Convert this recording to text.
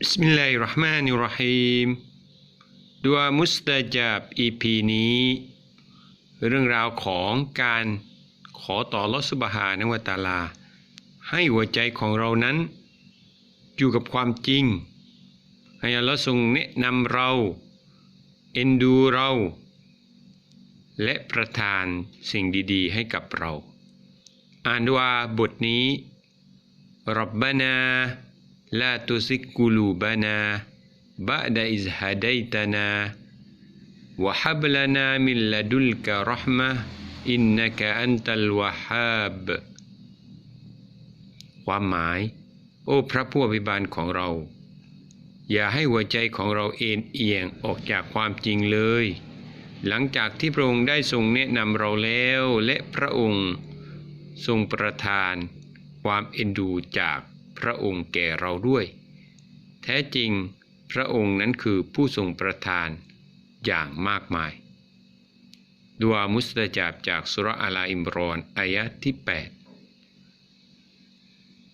บิสมิลลาฮิรเราะห์มานิรเราะฮีมดัวมุสตาจับ EP นี้ เรื่องราวของการขอต่อลอสุบฮานะวตาลา ให้หัวใจของเรานั้น อยู่กับความจริง ให้อัลลอฮ์ทรงแนะนำเรา เอ็นดูเรา และประทานสิ่งดีๆ ให้กับเรา อ่านว่าบทนี้รับบานา لا تزغ قلوبنا بعد إذ هديتنا وهب لنا من لدنك رحمة إنك أنت الوهاب ความหมาย โอ้พระผู้อภิบาลของเรา อย่าให้หัวใจของเราเอ็นเอียงออกจากความจริงเลย หลังจากที่พระองค์ได้ทรงแนะนำเราแล้ว และพระองค์ทรงประทาน ความเอ็นดูจาก พระองค์แก่เราด้วย แท้จริงพระองค์นั้นคือผู้ทรงประทานอย่างมากมาย ดวามุสตจาบจากสุรอาลาอิมรอนอายะที่ 8